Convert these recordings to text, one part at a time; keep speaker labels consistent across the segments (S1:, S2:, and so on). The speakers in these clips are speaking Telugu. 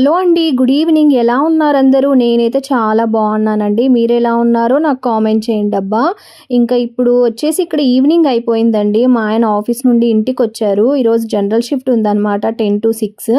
S1: హలో అండి గుడ్ ఈవినింగ్. ఎలా ఉన్నారు అందరూ? నేనైతే చాలా బాగున్నానండి. మీరు ఎలా ఉన్నారో నాకు కామెంట్ చేయండి అబ్బా. ఇంకా ఇప్పుడు వచ్చేసి ఇక్కడ ఈవినింగ్ అయిపోయిందండి. మా ఆయన ఆఫీస్ నుండి ఇంటికి వచ్చారు ఈరోజు జనరల్ షిఫ్ట్ ఉందన్నమాట టెన్ టు సిక్స్.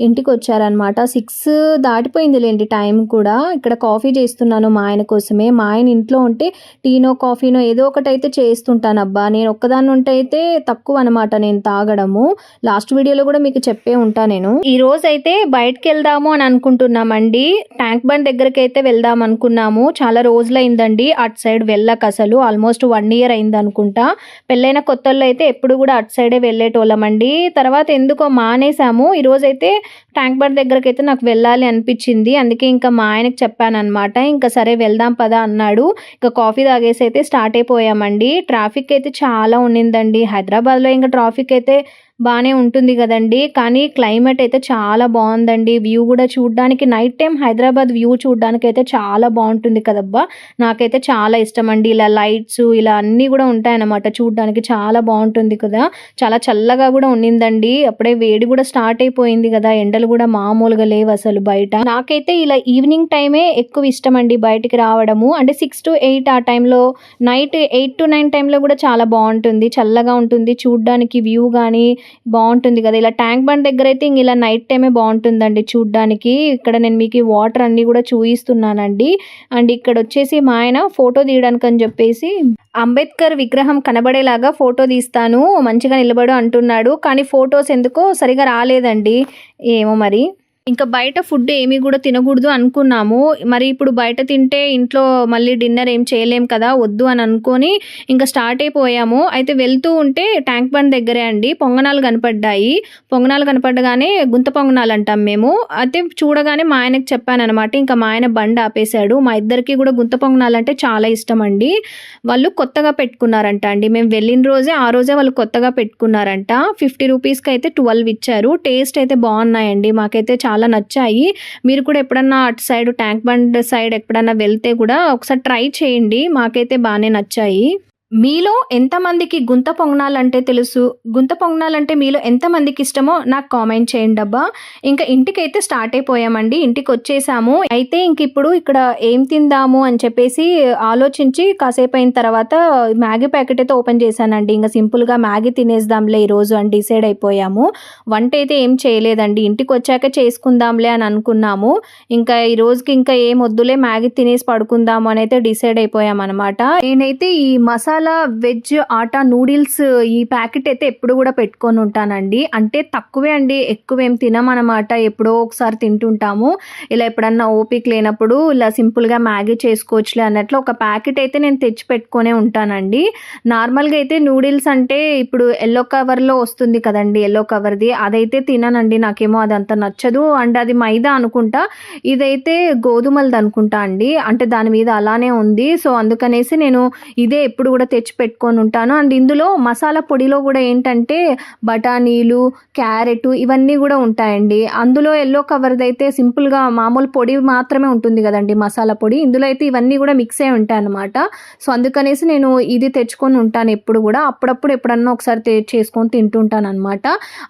S1: ఇంటికి వచ్చారనమాట సిక్స్ దాటిపోయిందిలేండి టైం కూడా. ఇక్కడ కాఫీ చేస్తున్నాను మా ఆయన కోసమే. మా ఆయన ఇంట్లో ఉంటే టీనో కాఫీనో ఏదో ఒకటి అయితే చేస్తుంటాను అబ్బా. నేను ఒక్కదాన్ని ఉంటే అయితే తక్కువ అనమాట నేను తాగడము. లాస్ట్ వీడియోలో కూడా మీకు చెప్పే ఉంటా నేను. ఈరోజైతే అయితే బయటకు వెళ్దాము అని అనుకుంటున్నామండి. ట్యాంక్ బండ్ దగ్గరికి అయితే వెళ్దాం అనుకున్నాము. చాలా రోజులైందండి. అటు సైడ్ వెళ్ళక అసలు. ఆల్మోస్ట్ వన్ ఇయర్ అయింది అనుకుంటా. పెళ్ళైన కొత్తల్లో అయితే ఎప్పుడు కూడా అటు సైడే వెళ్ళేటోళ్ళమండి. తర్వాత ఎందుకో మానేసాము ఈరోజు అయితే ట్యాంక్ బండ్ దగ్గరికి అయితే నాకు వెళ్ళాలి అనిపించింది. అందుకే ఇంకా మా ఆయనకి చెప్పాను అనమాట ఇంకా సరే వెళ్దాం పదా అన్నాడు. ఇంకా కాఫీ తాగేసి అయితే స్టార్ట్ అయిపోయామండి. ట్రాఫిక్ అయితే చాలా ఉండిందండి. హైదరాబాద్లో ఇంకా ట్రాఫిక్ అయితే బాగానే ఉంటుంది కదండి. కానీ క్లైమేట్ అయితే చాలా బాగుందండి. వ్యూ కూడా చూడడానికి నైట్ టైం హైదరాబాద్ వ్యూ చూడడానికి అయితే చాలా బాగుంటుంది కదబ్బా. నాకైతే చాలా ఇష్టం అండి ఇలా లైట్స్ ఇలా అన్నీ కూడా ఉంటాయన్నమాట చూడడానికి. చాలా బాగుంటుంది కదా. చాలా చల్లగా కూడా ఉండిందండి అప్పుడే వేడి కూడా స్టార్ట్ అయిపోయింది కదా. ఎండలు కూడా మామూలుగా లేవు అసలు బయట. నాకైతే ఇలా ఈవినింగ్ టైమే ఎక్కువ ఇష్టం అండి బయటికి రావడము. అంటే సిక్స్ టు ఎయిట్ ఆ టైంలో నైట్ ఎయిట్ టు నైన్ టైంలో కూడా చాలా బాగుంటుంది. చల్లగా ఉంటుంది. చూడడానికి వ్యూ కానీ బాగుంటుంది కదా. ఇలా ట్యాంక్ బండ్ దగ్గర అయితే ఇంక ఇలా నైట్ టైమే బాగుంటుందండి చూడ్డానికి. ఇక్కడ నేను మీకు ఈ వాటర్ అన్నీ కూడా చూపిస్తున్నానండి అండ్ ఇక్కడ వచ్చేసి మా ఆయన ఫోటో తీయడానికి అని చెప్పేసి అంబేద్కర్ విగ్రహం కనబడేలాగా ఫోటో తీస్తాను మంచిగా నిలబడు అంటున్నాడు. కానీ ఫొటోస్ ఎందుకో సరిగా రాలేదండి. ఏమో మరి. ఇంకా బయట ఫుడ్ ఏమీ కూడా తినకూడదు అనుకున్నాము. మరి ఇప్పుడు బయట తింటే ఇంట్లో మళ్ళీ డిన్నర్ ఏం చేయలేం కదా వద్దు అని అనుకొని ఇంకా స్టార్ట్ అయిపోయాము. అయితే వెళ్తూ ఉంటే ట్యాంక్ బండ్ దగ్గరే అండి పొంగనాలు కనపడ్డాయి. పొంగనాలు కనపడగానే గుంత పొంగనాలు అంటాం మేము. అయితే చూడగానే మా ఆయనకు చెప్పాను అనమాట ఇంకా మా ఆయన బండి ఆపేశాడు. మా ఇద్దరికి కూడా గుంత పొంగనాలు అంటే చాలా ఇష్టం అండి. వాళ్ళు కొత్తగా పెట్టుకున్నారంట అండి. మేము వెళ్ళిన రోజే ఆ రోజే వాళ్ళు కొత్తగా పెట్టుకున్నారంట. ఫిఫ్టీ రూపీస్కి అయితే ట్వెల్వ్ ఇచ్చారు. టేస్ట్ అయితే బాగున్నాయండి. మాకైతే చాలా చాలా నచ్చాయి. మీరు కూడా ఎప్పుడన్నా అటు సైడ్ ట్యాంక్ బండ్ సైడ్ ఎప్పుడన్నా వెళ్తే కూడా ఒకసారి ట్రై చేయండి. మాకైతే బాగానే నచ్చాయి. మీలో ఎంతమందికి గుంత పొంగనాలంటే తెలుసు? గుంత పొంగనాలంటే మీలో ఎంతమందికి ఇష్టమో నాకు కామెంట్ చేయండి అబ్బా. ఇంకా ఇంటికైతే స్టార్ట్ అయిపోయామండి. ఇంటికి వచ్చేసాము అయితే ఇంక ఇప్పుడు ఇక్కడ ఏం తిందాము అని చెప్పేసి ఆలోచించి కాసేపు అయిన తర్వాత మ్యాగీ ప్యాకెట్ అయితే ఓపెన్ చేశానండి. ఇంకా సింపుల్గా మ్యాగీ తినేద్దాంలే ఈరోజు అని డిసైడ్ అయిపోయాము. వంట అయితే ఏం చేయలేదండి. ఇంటికి వచ్చాక చేసుకుందాంలే అని అనుకున్నాము. ఇంకా ఈ రోజుకి ఇంకా ఏం వద్దులే మ్యాగీ తినేసి పడుకుందాము అని అయితే డిసైడ్ అయిపోయాం అనమాట నేనైతే ఈ మసాలా వెజ్ ఆటా నూడిల్స్ ఈ ప్యాకెట్ అయితే ఎప్పుడు కూడా పెట్టుకొని ఉంటానండి. అంటే తక్కువే అండి ఎక్కువ ఏం తినమన్నమాట ఎప్పుడో ఒకసారి తింటుంటాము. ఇలా ఎప్పుడన్నా ఓపిక లేనప్పుడు ఇలా సింపుల్గా మ్యాగీ చేసుకోవచ్చులే అన్నట్లు ఒక ప్యాకెట్ అయితే నేను తెచ్చి పెట్టుకొనే ఉంటానండి. నార్మల్గా అయితే నూడిల్స్ అంటే ఇప్పుడు ఎల్లో కవర్లో వస్తుంది కదండి ఎల్లో కవర్ది. అదైతే తిననండి నాకేమో అది అంత నచ్చదు. అండ్ అది మైదా అనుకుంటా. ఇదైతే గోధుమలది అనుకుంటా అండి. అంటే దాని మీద అలానే ఉంది. సో అందుకనేసి నేను ఇదే ఎప్పుడు కూడా తెచ్చి పెట్టుకొని ఉంటాను అండ్ ఇందులో మసాలా పొడిలో కూడా ఏంటంటే బఠానీలు క్యారెట్ ఇవన్నీ కూడా ఉంటాయండి. అందులో ఎల్లో కవర్ది అయితే సింపుల్గా మామూలు పొడి మాత్రమే ఉంటుంది కదండి మసాలా పొడి. ఇందులో అయితే ఇవన్నీ కూడా మిక్స్ అయి ఉంటాయి అనమాట సో అందుకనేసి నేను ఇది తెచ్చుకొని ఉంటాను ఎప్పుడు కూడా. అప్పుడప్పుడు ఎప్పుడన్నా ఒకసారి చేసుకొని తింటుంటాను అనమాట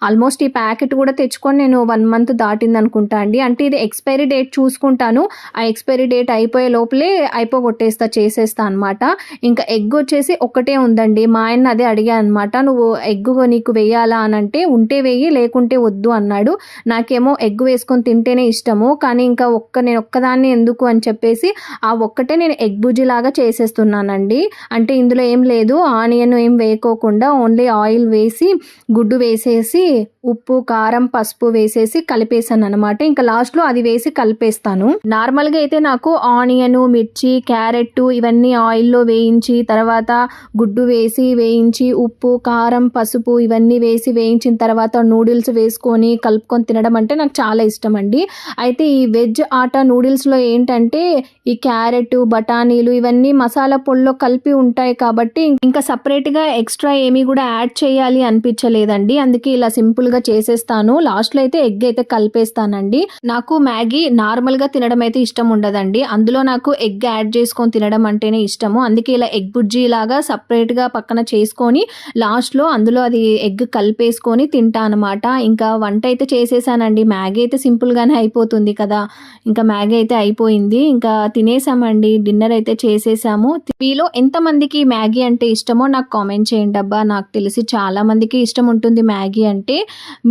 S1: ఆల్మోస్ట్ ఈ ప్యాకెట్ కూడా తెచ్చుకొని నేను వన్ మంత్ దాటింది అనుకుంటా అండి. అంటే ఇది ఎక్స్పైరీ డేట్ చూసుకుంటాను. ఆ ఎక్స్పైరీ డేట్ అయిపోయే లోపలే అయిపోగొట్టేస్తా చేసేస్తా అనమాట ఇంకా ఎగ్ వచ్చేసి ఒక్కటే ఉందండి. మా ఆయన అదే అడిగా అనమాట నువ్వు ఎగ్ నీకు వేయాలా? అని అంటే ఉంటే వేయి లేకుంటే వద్దు అన్నాడు. నాకేమో ఎగ్ వేసుకొని తింటేనే ఇష్టము కానీ ఇంకా ఒక్క నేను ఒక్కదాన్ని ఎందుకు? అని చెప్పేసి ఆ ఒక్కటే నేను ఎగ్ బుజ్జి లాగా చేసేస్తున్నానండి. అంటే ఇందులో ఏం లేదు. ఆనియన్ ఏం వేయకోకుండా ఓన్లీ ఆయిల్ వేసి గుడ్డు వేసేసి ఉప్పు కారం పసుపు వేసేసి కలిపేసాను అనమాట ఇంకా లాస్ట్లో అది వేసి కలిపేస్తాను. నార్మల్గా అయితే నాకు ఆనియన్ మిర్చి క్యారెట్ ఇవన్నీ ఆయిల్లో వేయించి తర్వాత గుడ్డు వేసి వేయించి ఉప్పు కారం పసుపు ఇవన్నీ వేసి వేయించిన తర్వాత నూడిల్స్ వేసుకొని కలుపుకొని తినడం అంటే నాకు చాలా ఇష్టం అండి అయితే ఈ వెజ్ ఆటా నూడిల్స్లో ఏంటంటే ఈ క్యారెట్ బఠానీలు ఇవన్నీ మసాలా పొడిలో కలిపి ఉంటాయి కాబట్టి ఇంకా సపరేట్గా ఎక్స్ట్రా ఏమీ కూడా యాడ్ చేయాలి అనిపించలేదండి. అందుకే ఇలా సింపుల్గా చేసేస్తాను. లాస్ట్లో అయితే ఎగ్ అయితే కలిపేస్తానండి. నాకు మ్యాగీ నార్మల్గా తినడం అయితే ఇష్టం ఉండదండి. అందులో నాకు ఎగ్ యాడ్ చేసుకొని తినడం అంటేనే ఇష్టము. అందుకే ఇలా ఎగ్ బుజ్జి లాగా లాగా సపరేట్గా పక్కన చేసుకొని లాస్ట్లో అందులో అది ఎగ్ కలిపేసుకొని తింటా అనమాట ఇంకా వంట అయితే చేసేసానండి. మ్యాగీ అయితే సింపుల్గానే అయిపోతుంది కదా. ఇంకా మ్యాగీ అయితే అయిపోయింది. ఇంకా తినేసామండి. డిన్నర్ అయితే చేసేసాము. మీలో ఎంతమందికి మ్యాగీ అంటే ఇష్టమో నాకు కామెంట్ చేయండి అబ్బా. నాకు తెలిసి చాలామందికి ఇష్టం ఉంటుంది మ్యాగీ అంటే.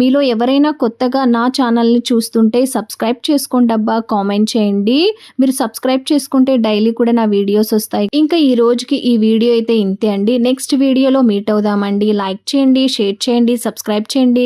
S1: మీలో ఎవరైనా కొత్తగా నా ఛానల్ని చూస్తుంటే సబ్స్క్రైబ్ చేసుకోండి అబ్బా. కామెంట్ చేయండి. మీరు సబ్స్క్రైబ్ చేసుకుంటే డైలీ కూడా నా వీడియోస్ వస్తాయి. ఇంకా ఈ రోజుకి ఈ వీడియో అయితే అయితే ఇంతే అండి. నెక్స్ట్ వీడియోలో మీట్ అవుదామండి. లైక్ చేయండి షేర్ చేయండి సబ్స్క్రైబ్ చేయండి.